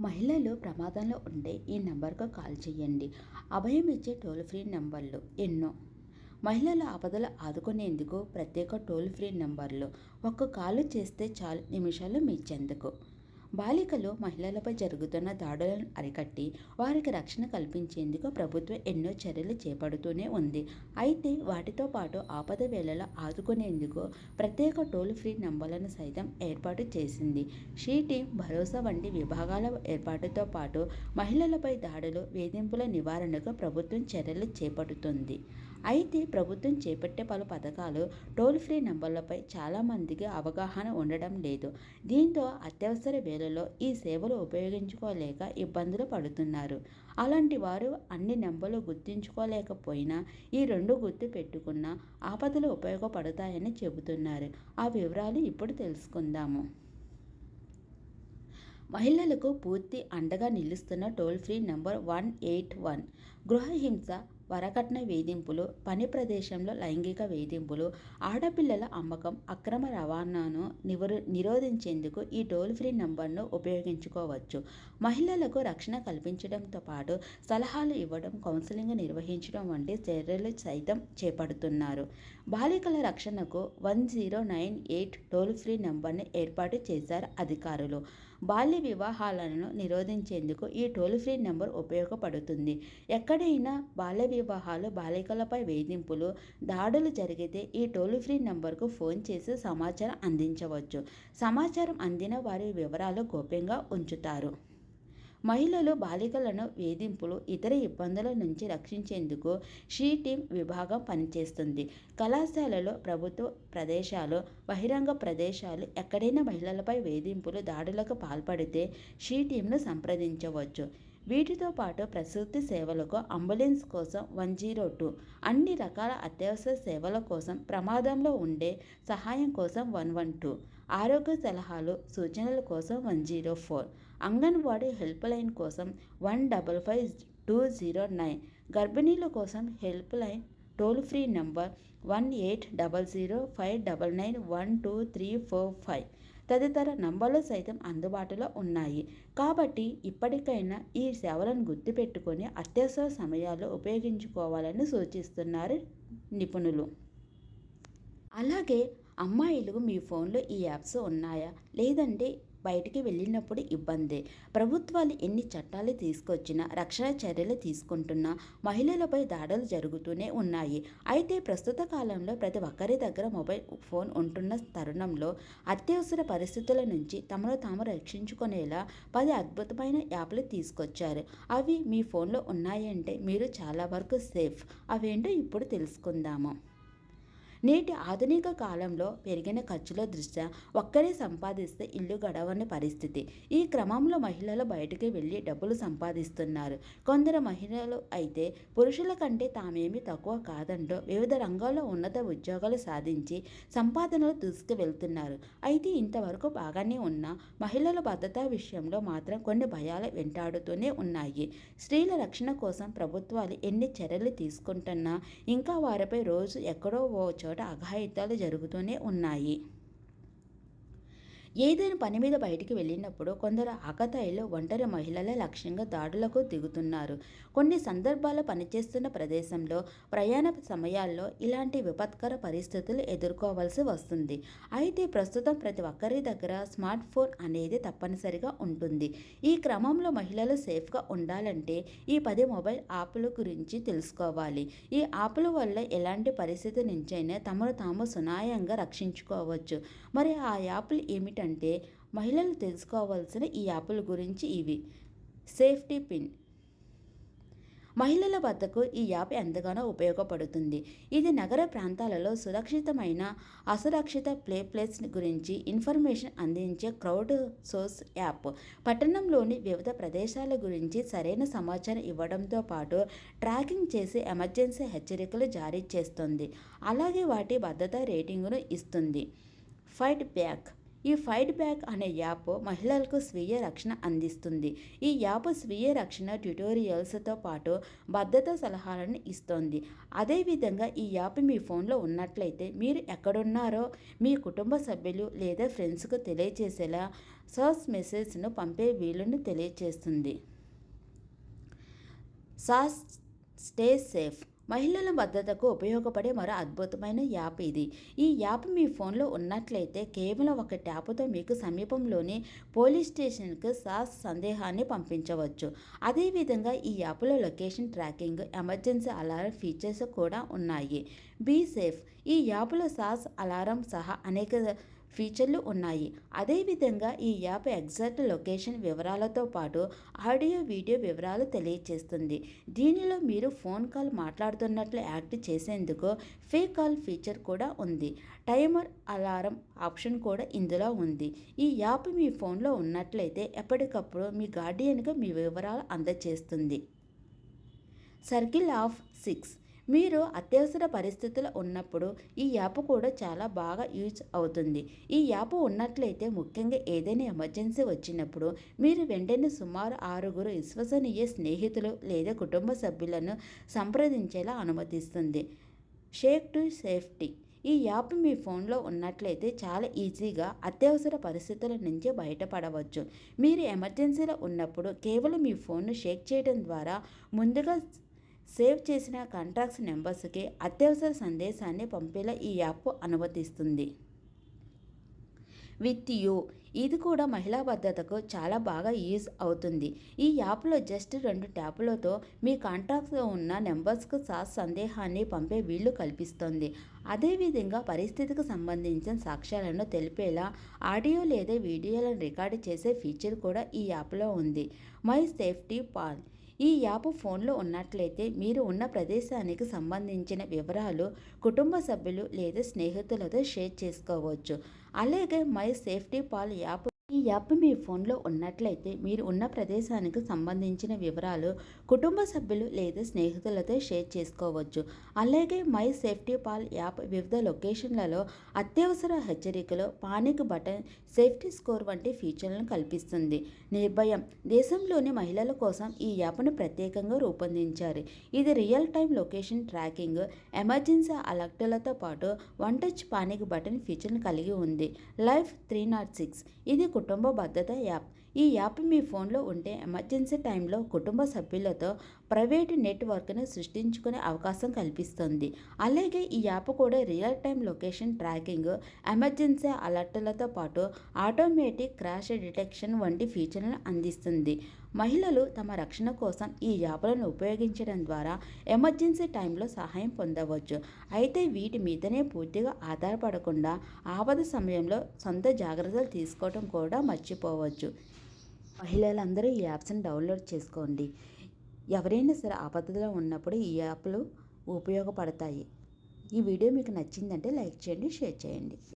మహిళలు ప్రమాదంలో ఉంటే ఈ నెంబర్కు కాల్ చేయండి. అభయం ఇచ్చే టోల్ ఫ్రీ నెంబర్లు ఎన్నో. మహిళల ఆపదలు ఆదుకునేందుకు ప్రత్యేక టోల్ ఫ్రీ నెంబర్లు. ఒక్క కాలు చేస్తే చాలు. నిమిషాలు మీ చెందుకు. బాలికలు మహిళలపై జరుగుతున్న దాడులను అరికట్టి వారికి రక్షణ కల్పించేందుకు ప్రభుత్వం ఎన్నో చర్యలు చేపడుతూనే ఉంది. అయితే వాటితో పాటు ఆపద వేళలో ఆదుకునేందుకు ప్రత్యేక టోల్ ఫ్రీ నంబర్లను సైతం ఏర్పాటు చేసింది. షీ టీం భరోసా వంటి విభాగాల ఏర్పాటుతో పాటు మహిళలపై దాడులు వేధింపుల నివారణకు ప్రభుత్వం చర్యలు చేపడుతుంది. అయితే ప్రభుత్వం చేపట్టే పలు పథకాలు టోల్ ఫ్రీ నెంబర్లపై చాలామందికి అవగాహన ఉండడం లేదు. దీంతో అత్యవసర వేళలో ఈ సేవలు ఉపయోగించుకోలేక ఇబ్బందులు పడుతున్నారు. అలాంటి వారు అన్ని నెంబర్లు గుర్తించుకోలేకపోయినా ఈ రెండు గుర్తు పెట్టుకున్న ఆపదలు ఉపయోగపడతాయని చెబుతున్నారు. ఆ వివరాలు ఇప్పుడు తెలుసుకుందాము. మహిళలకు పూర్తి అండగా నిలుస్తున్న toll free number one eight one. గృహహింస వరకట్న వేధింపులు పని ప్రదేశంలో లైంగిక వేధింపులు ఆడపిల్లల అమ్మకం అక్రమ రవాణాను నివరు నిరోధించేందుకు ఈ టోల్ ఫ్రీ నంబర్ను ఉపయోగించుకోవచ్చు. మహిళలకు రక్షణ కల్పించడంతో పాటు సలహాలు ఇవ్వడం కౌన్సిలింగ్ నిర్వహించడం వంటి చర్యలు సైతం చేపడుతున్నారు. బాలికల రక్షణకు one zero nine eight toll free నంబర్ని ఏర్పాటు చేశారు అధికారులు. బాల్య వివాహాలను నిరోధించేందుకు ఈ టోల్ ఫ్రీ నెంబర్ ఉపయోగపడుతుంది. ఎక్కడైనా బాల్య వివాహాలు బాలికలపై వేధింపులు దాడులు జరిగితే ఈ టోల్ ఫ్రీ నెంబర్కు ఫోన్ చేసి సమాచారం అందించవచ్చు. సమాచారం అందిన వారి వివరాలు గోప్యంగా ఉంచుతారు. మహిళలు బాలికలను వేధింపులు ఇతర ఇబ్బందుల నుంచి రక్షించేందుకు షీ టీం విభాగం పనిచేస్తుంది. కళాశాలలో ప్రభుత్వ ప్రదేశాలు బహిరంగ ప్రదేశాలు ఎక్కడైనా మహిళలపై వేధింపులు దాడులకు పాల్పడితే షీ టీంను సంప్రదించవచ్చు. వీటితో పాటు ప్రసూతి సేవలకు అంబులెన్స్ కోసం వన్ జీరో టూ అన్ని రకాల అత్యవసర సేవల కోసం ప్రమాదంలో ఉండే సహాయం కోసం వన్ వన్ టూ ఆరోగ్య సలహాలు సూచనల కోసం one zero four anganwadi help line కోసం one double five two zero nine. గర్భిణీల కోసం help line toll free number one eight double zero five double nine one two three four five. తదితర నంబర్లు సైతం అందుబాటులో ఉన్నాయి. కాబట్టి ఇప్పటికైనా ఈ సేవలను గుర్తుపెట్టుకొని అత్యవసర సమయాల్లో ఉపయోగించుకోవాలని సూచిస్తున్నారు నిపుణులు. అలాగే అమ్మాయిలు మీ ఫోన్లో ఈ యాప్స్ ఉన్నాయా? లేదంటే బయటికి వెళ్ళినప్పుడు ఇబ్బందే. ప్రభుత్వాలు ఎన్ని చట్టాలు తీసుకొచ్చినా రక్షణ చర్యలు తీసుకుంటున్నా మహిళలపై దాడులు జరుగుతూనే ఉన్నాయి. అయితే ప్రస్తుత కాలంలో ప్రతి ఒక్కరి దగ్గర మొబైల్ ఫోన్ ఉంటున్న తరుణంలో అత్యవసర పరిస్థితుల నుంచి తమను తాము రక్షించుకునేలా పది అద్భుతమైన యాప్లు తీసుకొచ్చారు. అవి మీ ఫోన్లో ఉన్నాయంటే మీరు చాలా వరకు సేఫ్. అవేంటో ఇప్పుడు తెలుసుకుందాము. నేటి ఆధునిక కాలంలో పెరిగిన ఖర్చుల దృష్ట్యా ఒక్కరే సంపాదిస్తే ఇల్లు గడవని పరిస్థితి. ఈ క్రమంలో మహిళలు బయటికి వెళ్ళి డబ్బులు సంపాదిస్తున్నారు. కొందరు మహిళలు అయితే పురుషుల కంటే తామేమీ తక్కువ కాదంటూ వివిధ రంగాల్లో ఉన్నత ఉద్యోగాలు సాధించి సంపాదనలు తీసుకువెళ్తున్నారు. అయితే ఇంతవరకు బాగానే ఉన్న మహిళల భద్రతా విషయంలో మాత్రం కొన్ని భయాలు వెంటాడుతూనే ఉన్నాయి. స్త్రీల రక్షణ కోసం ప్రభుత్వాలు ఎన్ని చర్యలు తీసుకుంటున్నా ఇంకా వారిపై రోజు ఎక్కడో ఓ చోట అఘాయిత్యాలు జరుగుతూనే ఉన్నాయి. ఏదైనా పని మీద బయటికి వెళ్ళినప్పుడు కొందరు ఆకతాయిలో ఒంటరి మహిళల లక్ష్యంగా దాడులకు దిగుతున్నారు. కొన్ని సందర్భాల్లో పనిచేస్తున్న ప్రదేశంలో ప్రయాణ సమయాల్లో ఇలాంటి విపత్కర పరిస్థితులు ఎదుర్కోవాల్సి వస్తుంది. అయితే ప్రస్తుతం ప్రతి ఒక్కరి దగ్గర స్మార్ట్ ఫోన్ అనేది తప్పనిసరిగా ఉంటుంది. ఈ క్రమంలో మహిళలు సేఫ్గా ఉండాలంటే ఈ పది మొబైల్ యాప్ల గురించి తెలుసుకోవాలి. ఈ యాప్ల వల్ల ఎలాంటి పరిస్థితి నుంచైనా తమను తాము సునాయంగా రక్షించుకోవచ్చు. మరి ఆ యాప్లు ఏమిటి ఏమిటంటే మహిళలు తెలుసుకోవాల్సిన ఈ యాప్ల గురించి ఇవి. Safety pin. మహిళల వద్దకు ఈ యాప్ ఎంతగానో ఉపయోగపడుతుంది. ఇది నగర ప్రాంతాలలో సురక్షితమైన అసురక్షిత ప్లే ప్లేస్ గురించి ఇన్ఫర్మేషన్ అందించే క్రౌడ్ సోర్స్ యాప్. పట్టణంలోని వివిధ ప్రదేశాల గురించి సరైన సమాచారం ఇవ్వడంతో పాటు ట్రాకింగ్ చేసి ఎమర్జెన్సీ హెచ్చరికలు జారీ చేస్తుంది. అలాగే వాటి భద్రతా రేటింగును ఇస్తుంది. Fight back. ఈ ఫైట్ బ్యాక్ అనే యాప్ మహిళలకు స్వీయ రక్షణ అందిస్తుంది. ఈ యాప్ స్వీయ రక్షణ ట్యుటోరియల్స్తో పాటు భద్రతా సలహాలను ఇస్తుంది. అదేవిధంగా ఈ యాప్ మీ ఫోన్లో ఉన్నట్లయితే మీరు ఎక్కడున్నారో మీ కుటుంబ సభ్యులు లేదా ఫ్రెండ్స్కు తెలియజేసేలా సర్చ్ మెసేజ్ను పంపే వీలును తెలియజేస్తుంది సాస్ స్టే సేఫ్. మహిళల భద్రతకు ఉపయోగపడే మరో అద్భుతమైన యాప్ ఇది. ఈ యాప్ మీ ఫోన్లో ఉన్నట్లయితే కేవలం ఒక ట్యాప్తో మీకు సమీపంలోని పోలీస్ స్టేషన్కు సాస్ సందేహాన్ని పంపించవచ్చు. అదేవిధంగా ఈ యాప్లో location tracking emergency alarm features కూడా ఉన్నాయి. Be safe! ఈ యాప్లో సాస్ అలారం సహా అనేక ఫీచర్లు ఉన్నాయి. అదేవిధంగా ఈ యాప్ ఎగ్జాక్ట్ లొకేషన్ వివరాలతో పాటు ఆడియో వీడియో వివరాలు తెలియజేస్తుంది దీనిలో మీరు ఫోన్ కాల్ మాట్లాడుతున్నట్లు యాక్ట్ చేసేందుకు ఫేక్ కాల్ ఫీచర్ కూడా ఉంది. టైమర్ అలారం ఆప్షన్ కూడా ఇందులో ఉంది. ఈ యాప్ మీ ఫోన్లో ఉన్నట్లయితే ఎప్పటికప్పుడు మీ గార్డియన్గా మీ వివరాలు అందజేస్తుంది సర్కిల్ ఆఫ్ సిక్స్. మీరు అత్యవసర పరిస్థితులు ఉన్నప్పుడు ఈ యాప్ కూడా చాలా బాగా యూజ్ అవుతుంది. ఈ యాప్ ఉన్నట్లయితే ముఖ్యంగా ఏదైనా ఎమర్జెన్సీ వచ్చినప్పుడు మీరు వెంటనే సుమారు ఆరుగురు విశ్వసనీయ స్నేహితులు లేదా కుటుంబ సభ్యులను సంప్రదించేలా అనుమతిస్తుంది. Shake to safety. ఈ యాప్ మీ ఫోన్లో ఉన్నట్లయితే చాలా ఈజీగా అత్యవసర పరిస్థితుల నుంచి బయటపడవచ్చు. మీరు ఎమర్జెన్సీలో ఉన్నప్పుడు కేవలం మీ ఫోన్ను షేక్ చేయడం ద్వారా ముందుగా సేవ్ చేసిన కాంటాక్ట్స్ నెంబర్స్కి అత్యవసర సందేశాన్ని పంపేలా ఈ యాప్ అనుమతిస్తుంది. With you. ఇది కూడా మహిళా భద్రతకు చాలా బాగా యూజ్ అవుతుంది. ఈ యాప్లో జస్ట్ రెండు ట్యాపులతో మీ కాంట్రాక్ట్లో ఉన్న నెంబర్స్కు సా సందేహాన్ని పంపే వీలు కల్పిస్తుంది. అదేవిధంగా పరిస్థితికి సంబంధించిన సాక్ష్యాలను తెలిపేలా ఆడియో లేదా వీడియోలను రికార్డు చేసే ఫీచర్ కూడా ఈ యాప్లో ఉంది. మై సేఫ్టీ పాల్ ఈ యాప్ ఫోన్లో ఉన్నట్లయితే మీరు ఉన్న ప్రదేశానికి సంబంధించిన వివరాలు కుటుంబ సభ్యులు లేదా స్నేహితులతో షేర్ చేసుకోవచ్చు. అలాగే మై సేఫ్టీ పాల్ యాప్ ఈ యాప్ మీ ఫోన్లో ఉన్నట్లయితే మీరు ఉన్న ప్రదేశానికి సంబంధించిన వివరాలు కుటుంబ సభ్యులు లేదా స్నేహితులతో షేర్ చేసుకోవచ్చు. అలాగే మై సేఫ్టీ పాల్ యాప్ వివిధ లొకేషన్లలో అత్యవసర హెచ్చరికలు పానిక్ బటన్ సేఫ్టీ స్కోర్ వంటి ఫీచర్లను కల్పిస్తుంది. నిర్భయం దేశంలోని మహిళల కోసం ఈ యాప్ను ప్రత్యేకంగా రూపొందించారు. ఇది real time location tracking emergency అలర్టులతో పాటు వన్ టచ్ పానిక్ బటన్ ఫీచర్ను కలిగి ఉంది. లైఫ్ త్రీ నాట్ సిక్స్ ఇది కుటుంబ భద్రత యాప్. ఈ యాప్ మీ ఫోన్లో ఉంటే ఎమర్జెన్సీ టైంలో కుటుంబ సభ్యులతో ప్రైవేటు నెట్వర్క్ను సృష్టించుకునే అవకాశం కల్పిస్తుంది. అలాగే ఈ యాప్ కూడా real time location tracking emergency అలర్ట్లతో పాటు ఆటోమేటిక్ క్రాష్ డిటెక్షన్ వంటి ఫీచర్లను అందిస్తుంది. మహిళలు తమ రక్షణ కోసం ఈ యాప్లను ఉపయోగించడం ద్వారా ఎమర్జెన్సీ టైంలో సహాయం పొందవచ్చు. అయితే వీటి మీదనే పూర్తిగా ఆధారపడకుండా ఆపద సమయంలో సొంత జాగ్రత్తలు తీసుకోవడం కూడా మర్చిపోవచ్చు. మహిళలందరూ ఈ యాప్స్ని డౌన్లోడ్ చేసుకోండి. ఎవరైనా సరే ఆపదలో ఉన్నప్పుడు ఈ యాప్లు ఉపయోగపడతాయి. ఈ వీడియో మీకు నచ్చిందంటే లైక్ చేయండి షేర్ చేయండి.